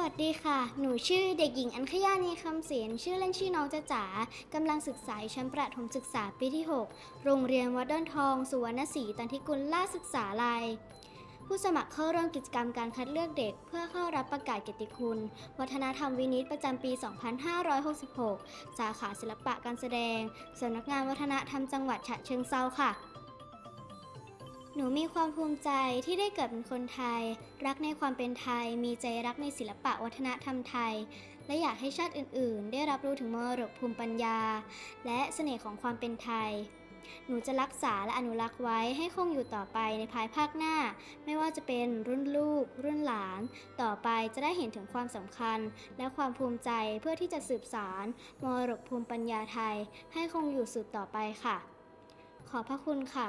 วัสดีค่ะ หนูชื่อเด็กหญิงอัญคยานีคำเสียนชื่อเล่นชื่อน้องจ๊ะจ๋ากำลังศึกษาชั้นประถมศึกษาปีที่ 6 โรงเรียนวัดดอนทอง สุวรรณศรีตันทิกุลล่าศึกษาลัย ผู้สมัครเข้าร่วมกิจกรรมการคัดเลือกเด็ก เพื่อเข้ารับประกาศเกียรติคุณ วัฒนธรรมวินิตประจำปี 2566 สาขาศิลปะการแสดงสำนักงานวัฒนธรรมจังหวัดฉะเชิงเซาค่ะ หนูมีความภูมิใจที่ได้เกิดเป็นคนไทย รักในความเป็นไทย มีใจรักในศิลปะวัฒนธรรมไทย และอยากให้ชาติอื่น ๆ ได้รับรู้ถึงมรดกภูมิปัญญา และเสน่ห์ของความเป็นไทย หนูจะรักษาและอนุรักษ์ไว้ให้คงอยู่ต่อไปในภายภาคหน้า ไม่ว่าจะเป็นรุ่นลูก รุ่นหลาน ต่อไปจะได้เห็นถึงความสำคัญ และความภูมิใจเพื่อที่จะสืบสารมรดกภูมิปัญญาไทย ให้คงอยู่สืบต่อไปค่ะ ขอพระคุณค่ะ